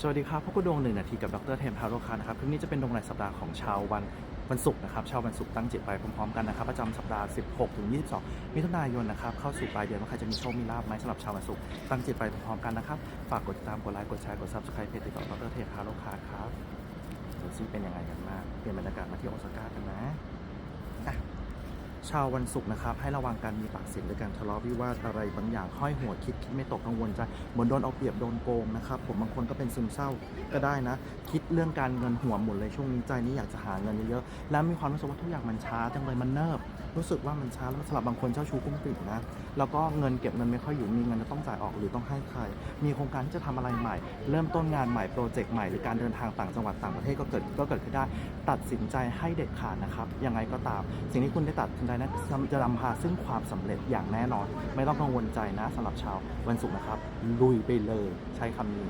สวัสดีครับพวกกูดวงหนึ่งนาทีกับดรเทมพาโรคานะครับคลิปนี้จะเป็นดวงรายสัปดาห์ของชาววันวันศุกร์นะครับชาววันศุกร์ตั้งจิตไปพร้อมๆกันนะครับประจำสัปดาห์ 16 ถึง 22 มิถุนายนนะครับเข้าสู่ปลายเดือนว่าใครจะมีโชค มีลาภไหมสำหรับชาววันศุกร์ตั้งจิตไปพร้อมๆกันนะครับฝากกดติดตามกดไลค์กดแชร์กด subscribe เพจติดต่อดรเทมพาโรคาครับดูซิเป็นยังไงกันบ้างเปลี่ยนบรรยากาศมาที่โอซาก้ากันนะ ชาววันศุกร์นะครับให้ระวังการมีปากเสียงหรือการทะเลาะวิวาทอะไรบางอย่างห้อยหัวคิดคิดไม่ตกกังวลใจเหมือนโดนเอาเปรียบโดนโกงนะครับผมบางคนก็เป็นซึมเศร้าก็ได้นะ คิดเรื่องการเงินหัวหมุนเลยช่วงนี้ใจนี้อยากจะหาเงินเยอะๆแล้วมีความรู้สึกว่าทุกอย่างมันช้าจังเลยมันเนิบ รู้สึกว่ามันช้าแล้วสำหรับบางคนเจ้าชู้กุ้งกลิ่นะ แล้วก็เงินเก็บเงินไม่ค่อยอยู่มีเงินจะต้องจ่ายออกหรือต้องให้ใคร มีโครงการที่จะทำอะไรใหม่ เริ่มต้นงานใหม่โปรเจกต์ใหม่หรือการเดินทางต่างจังหวัดต่างประเทศก็เกิดก็เกิดขึ้นได้ ตัดสินใจให้เด็ดขาดนะครับยังไงก็ตาม สิ่งที่คุณได้ตัดสินใจนั้นจะนำพาซึ่งความสำเร็จอย่างแน่นอน ไม่ต้องกังวลใจนะสำหรับชาววันศุกร์นะครับลุยไปเลยใช้คำนี้